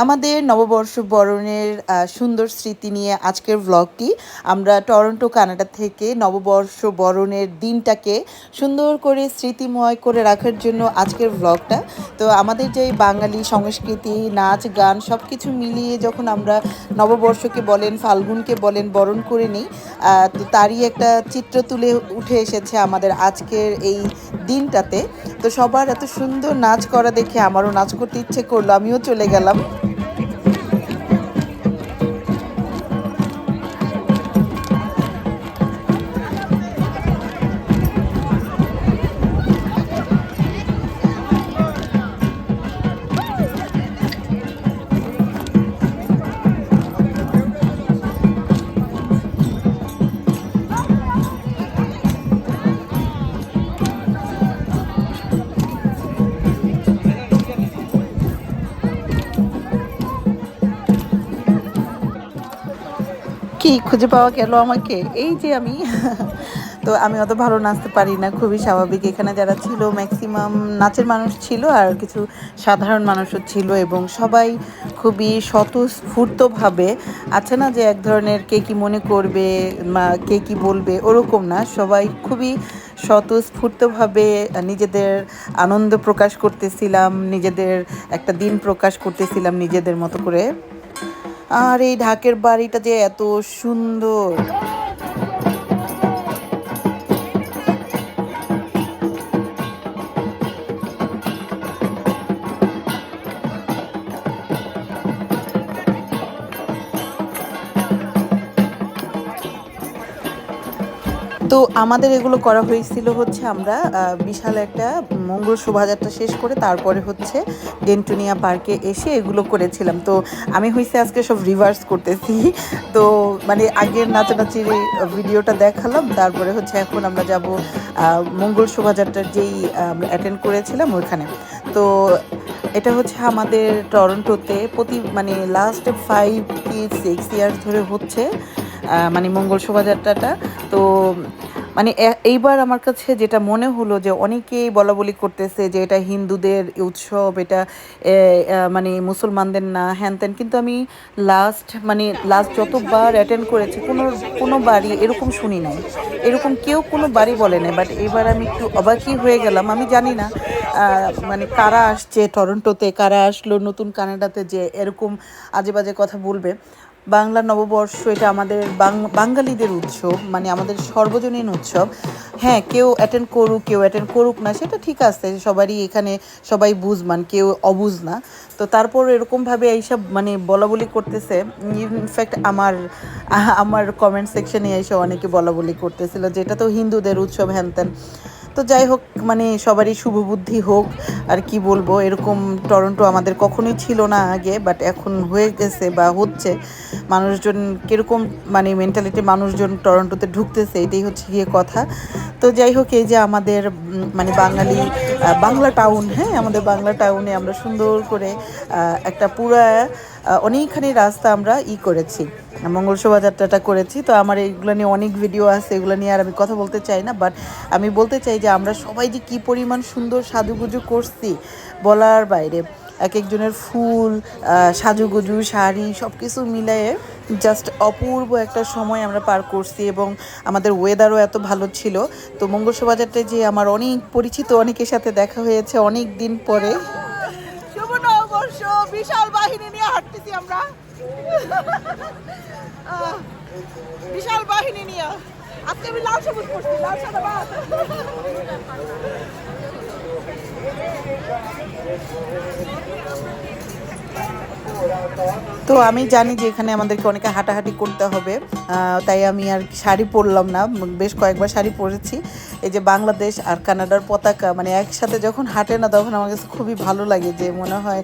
আমাদের নববর্ষ বরণের সুন্দর স্মৃতি নিয়ে আজকের ব্লগটি আমরা টরন্টো, কানাডা থেকে নববর্ষ বরণের দিনটাকে সুন্দর করে স্মৃতিময় করে রাখার জন্য আজকের ব্লগটা তো আমাদের যে বাঙালি সংস্কৃতি, নাচ, গান সব কিছু মিলিয়ে যখন আমরা নববর্ষকে বলেন, ফাল্গুনকে বলেন, বরণ করে নিই তো তারই একটা চিত্র তুলে উঠে এসেছে আমাদের আজকের এই দিনটাতে। তো সবার এত সুন্দর নাচ করা দেখে আমারও নাচ করতে ইচ্ছে করল, আমিও চলে গেলাম। কি খুঁজে পাওয়া গেল আমাকে? এই যে আমি। তো আমি অত ভালো নাচতে পারি না, খুবই স্বাভাবিক। এখানে যারা ছিল ম্যাক্সিমাম নাচের মানুষ ছিল আর কিছু সাধারণ মানুষও ছিল এবং সবাই খুবই স্বতঃস্ফূর্তভাবে আছে না যে এক ধরনের কে কি মনে করবে কে কি বলবে, ওরকম না। সবাই খুবই স্বতঃস্ফূর্তভাবে নিজেদের আনন্দ প্রকাশ করতেছিলাম, নিজেদের একটা দিন প্রকাশ করতেছিলাম নিজেদের মতো করে। আর এই ঢাকের বাড়িটা যে এত সুন্দর। তো আমাদের এগুলো করা হয়েছিল হচ্ছে আমরা বিশাল একটা মঙ্গল শোভাযাত্রা শেষ করে তারপরে হচ্ছে ডেন্টুনিয়া পার্কে এসে এগুলো করেছিলাম। তো আমি হয়েছে আজকে সব রিভার্স করতেছি। তো মানে আগের নাচানাচির ভিডিওটা দেখালাম, তারপরে হচ্ছে এখন আমরা যাব মঙ্গল শোভাযাত্রার যেই আমরা অ্যাটেন্ড করেছিলাম ওইখানে। তো এটা হচ্ছে আমাদের টরন্টোতে প্রতি মানে লাস্ট ফাইভ কি সিক্স ইয়ার্স ধরে হচ্ছে মানে মঙ্গল শোভাযাত্রাটা। তো মানে এইবার আমার কাছে যেটা মনে হলো যে অনেকেই বলা বলি করতেছে যে এটা হিন্দুদের উৎসব, এটা মানে মুসলমানদের না, হ্যান ত্যান। কিন্তু আমি লাস্ট মানে লাস্ট যতবার অ্যাটেন্ড করেছি, কোনো কোনো বাড়ি এরকম শুনি নাই। এরকম কেউ কোনো বাড়ি বলে নাই বাট এবার আমি একটু অবাকই হয়ে গেলাম। আমি জানি না মানে কারা আসছে টরন্টোতে কারা আসলো, নতুন কানাডাতে যে এরকম আজে বাজে কথা বলবে। বাংলা নববর্ষ এটা আমাদের বাঙালিদের উৎসব মানে আমাদের সর্বজনীন উৎসব। হ্যাঁ কেউ অ্যাটেন্ড করুক, কেউ অ্যাটেন্ড করুক না, সেটা ঠিক আছে, সবারই এখানে সবাই বুঝমান, কেউ অবুঝ না। তো তারপর এরকমভাবে এইসব মানে বলা বলি করতেছে ইনফ্যাক্ট আমার আমার কমেন্ট সেকশনে এসে অনেকে বলা বলি করতেছিল যে এটা তো হিন্দুদের উৎসব, হ্যান ত্যান। তো যাই হোক মানে সবারই শুভ বুদ্ধি হোক, আর কি বলব, এরকম টরন্টো আমাদের কখনোই ছিল না আগে বাট এখন হয়ে গেছে বা হচ্ছে। মানুষজন কীরকম মানে মেন্টালিটি মানুষজন টরন্টোতে ঢুকতেছে, এটাই হচ্ছে গিয়ে কথা। তো যাই হোক, এই যে আমাদের মানে বাঙালি বাংলা টাউন হ্যাঁ আমাদের বাংলা টাউনে আমরা সুন্দর করে একটা পুরা অনেকখানি রাস্তা আমরা ই করেছি। মঙ্গল শোভাযাত্রাটা করেছি। তো আমার এইগুলো নিয়ে অনেক ভিডিও আছে, এগুলো নিয়ে আর আমি কথা বলতে চাই না বাট আমি বলতে চাই যে আমরা সবাই যে কী পরিমাণ সুন্দর সাজুগুজু করছি, বলার বাইরে। এক একজনের ফুল সাজুগুজু, শাড়ি সব কিছু মিলিয়ে জাস্ট অপূর্ব একটা সময় আমরা পার করছি এবং আমাদের ওয়েদারও এত ভালো ছিল। তো মঙ্গল শোভাযাত্রায় যে আমার অনেক পরিচিত অনেকের সাথে দেখা হয়েছে অনেক দিন পরে। বিশাল বাহিনী নিয়ে হাঁটতেছি আমরা। বিশাল বাহিনী নিয়ে। আজকে আমি লাল সবুজ পড়ছি লাল সাদা তো আমি জানি যে এখানে আমাদেরকে অনেকে হাঁটাহাঁটি করতে হবে। তাই আমি আর শাড়ি পরলাম না। বেশ কয়েকবার শাড়ি পরেছি। এই যে বাংলাদেশ আর কানাডার পতাকা মানে একসাথে যখন হাঁটে না তখন আমার কাছে খুবই ভালো লাগে যে মনে হয়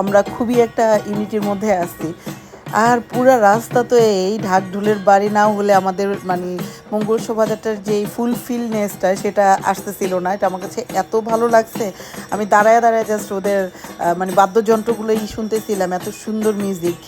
আমরা খুবই একটা ইউনিটির মধ্যে আছি। আর পুরো রাস্তা তো এই ঢাক ঢুলের বাড়ি না হলে আমাদের মানে মঙ্গল শোভাযাত্রার যে ফুলফিলনেসটা সেটা আসতেছিল না। এটা আমার কাছে এত ভালো লাগছে। আমি দাঁড়ায় দাঁড়ায় জাস্ট ওদের মানে বাদ্যযন্ত্রগুলোই শুনতেছিলাম, এত সুন্দর মিউজিক